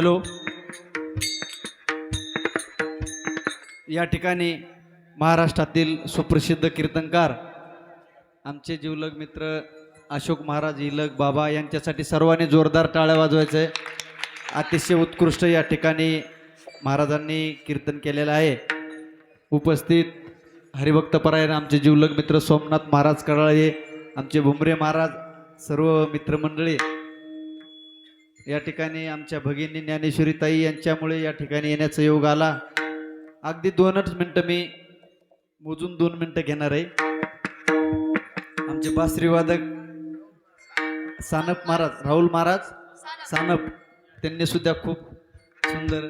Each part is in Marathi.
हॅलो. या ठिकाणी महाराष्ट्रातील सुप्रसिद्ध कीर्तनकार आमचे जीवलग मित्र अशोक महाराज इलग बाबा यांच्यासाठी सर्वांनी जोरदार टाळ्या वाजवायचं. आहे अतिशय उत्कृष्ट या ठिकाणी महाराजांनी कीर्तन केलेलं आहे. उपस्थित हरिभक्तपरायण आमचे जीवलग मित्र सोमनाथ महाराज कडाळे आमचे भुमरे महाराज सर्व मित्रमंडळी या ठिकाणी आमच्या भगिनी ज्ञानेश्वरी ताई यांच्यामुळे या ठिकाणी येण्याचा योग आला. अगदी दोनच मिनटं मी मोजून दोन मिनटं घेणार आहे. आमचे बासरीवादक सानप महाराज राहुल महाराज सानप. त्यांनी सुद्धा खूप सुंदर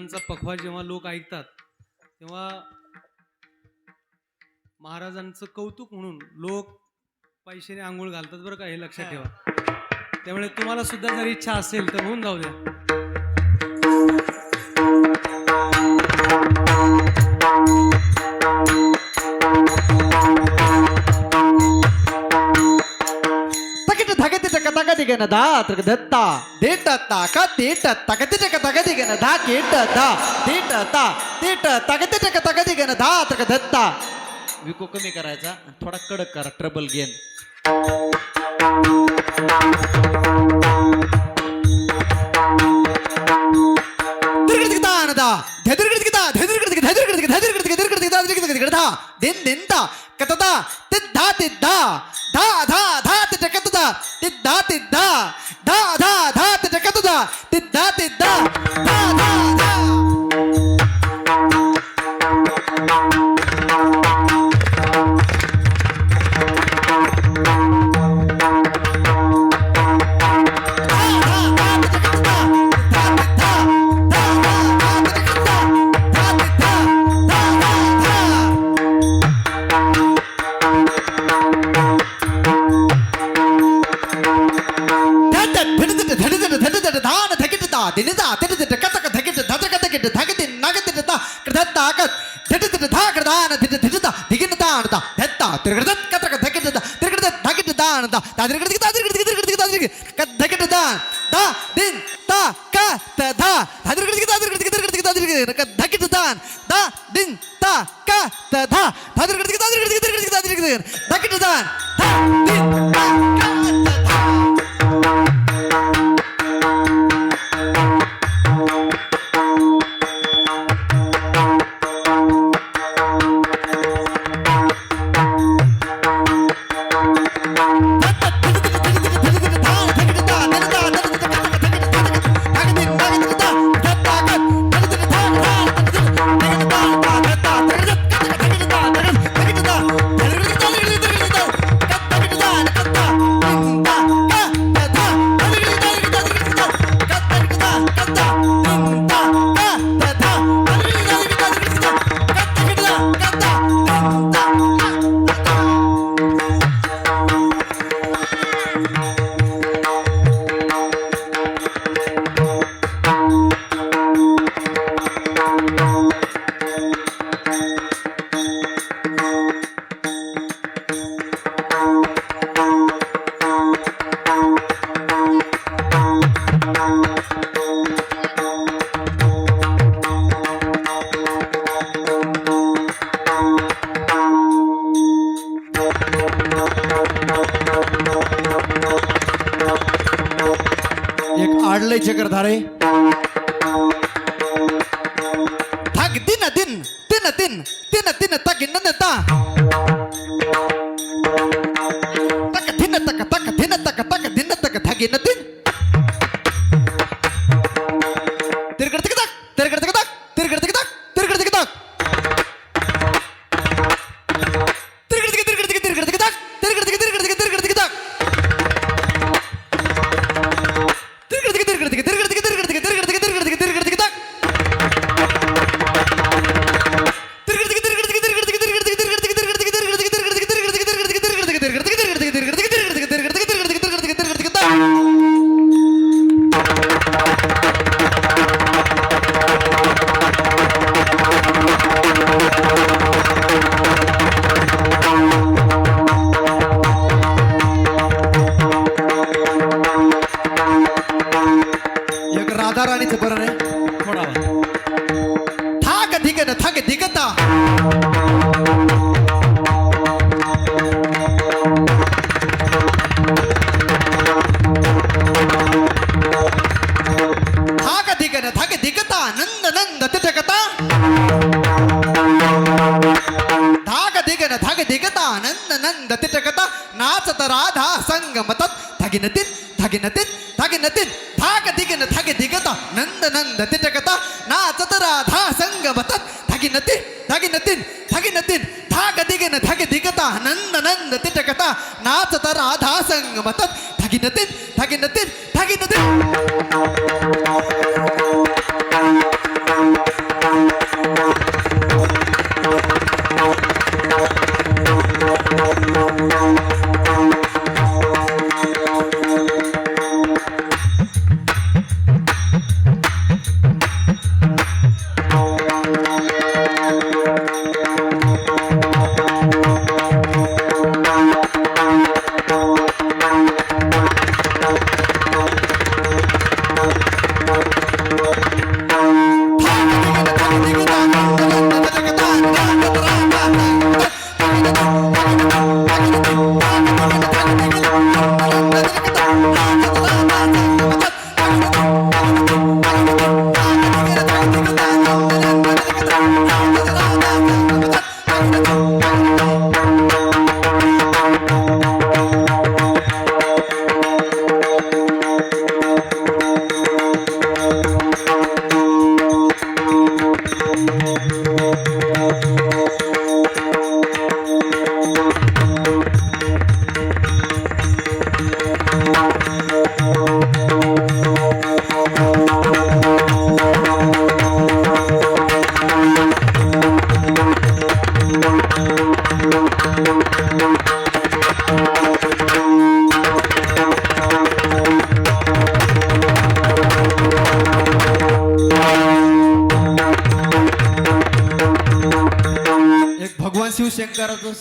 महाराजांचा पखवा जेव्हा लोक ऐकतात तेव्हा महाराजांचं कौतुक म्हणून लोक पैशाने आंघोळ घालतात बरं का हे लक्षात ठेवा. त्यामुळे तुम्हाला सुद्धा जर इच्छा असेल तर होऊन जाऊ द्या. దిగన దా త్రిక దత్త దీట తక తీట తగతిటక తగదిగన దా కీట దా తీట తా तीट तगतिटक तगदिगन धा तक धत्ता विको कमी करायचा आणि थोडा कडक करा ट्रबल गेन धा धा धा एक ধারে থাক দিন দিন তিন দিন তিন দিন তাক তা তাক দিন তাক তাক দিন তাক তাক দিন তাক থাকি না দিন ತಿರುಗಿಡ್ತಿಗೆ ತಾಕ್ ತಿರುಗಿಡ್ತಿಗೆ ತಾಕ್ ತಿರುಗಿಡ್ತಿಗೆ ತಾಕ್ ತಿರುಗಿಡ್ತಿಗೆ ತಾಕ್ ತಿರುಗಿಡ್ತಿಗೆ ತಿರುಗಿಡ್ತಿಗೆ ತಿರುಗಿಡ್ತಿಗೆ ತಾಕ್ ತಿರುಗಿಡ್ತಿಗೆ ತಿರುಗಿಡ್ತಿಗೆ ತಿರುಗಿಡ್ತಿಗೆ ತಾಕ್ ತಿರುಗಿಡ್ತಿಗೆ ತಿರುಗಿಡ್ತಿಗೆ ತಿರುಗಿಡ್ತಿಗೆ ನಂದ ನಂದ ತಿಟಕತ ನಾಚತ ರಾಧ ಸಂಗಮತ ಧಗಿನತಿ ಧಗಿನತಿನ್ ಧಗಿನತಿನ್ ಧಾಗ ದಿಗಿನ ಧಗಿ ದಿಗತ ನಂದ ನಂದ ತಿಟಕತ ನಾಚತ ರಾಧಾ ಸಂಗಮತ ಧಗಿನತಿನ್ ಧಗಿನತಿನ್ शिवशंकराचं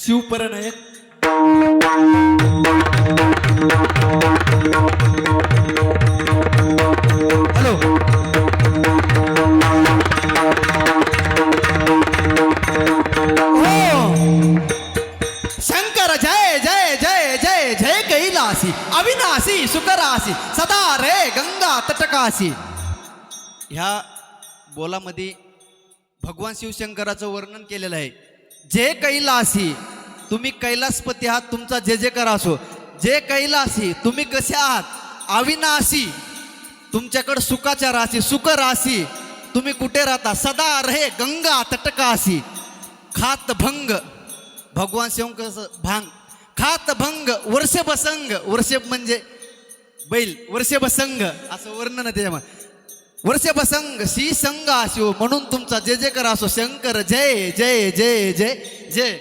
शिवपरण आहे. हॅलो. हो. शंकर जय जय जय जय जय कैलासी अविनाशी सुखरासी सदा रे गंगा तटकासी. ह्या बोलामध्ये भगवान शिवशंकराचं वर्णन केलेलं आहे. जे कैलासी तुम्ही कैलासपती आहात तुमचा जे जे करा असो. जे कैलासी तुम्ही कसे आहात? अविनाशी. तुमच्याकडे सुखाच्या राशी सुख राशी तुम्ही कुठे राहता? सदा रे गंगा तटकासी खात भंग. भगवान कसं भांग. खात भंग वर्षभसंग. वर्ष म्हणजे बैल वर्षभसंग. असं वर्णन त्याच्यामध्ये. वर्षभसंग सी संघ आसो मनु तुम जय जयकर कर असो शंकर जय जय जय जय जय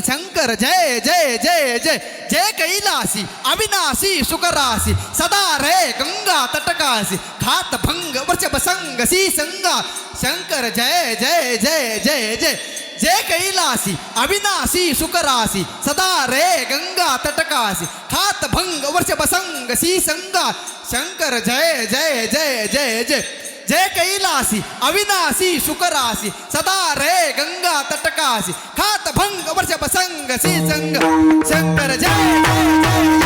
शंकर जय जय जय जय जय कैलासी अविनाशी सुकरासी सदा रे गंगा तटकासी खात भंग वर्षभसंग सी संगा शंकर जय जय जय जय जय जय कैलासी अविनाशी सुकरासी सदा रे गंगा तटकासी खात भंग वर्षभसंग सी संगा शंकर जय जय जय जय जय जय कैलासी अविनाशी सुकरासी सदा रे गंगा तटकासी खात भंग वर्ष बसंग सी संग शंकर जय जय जय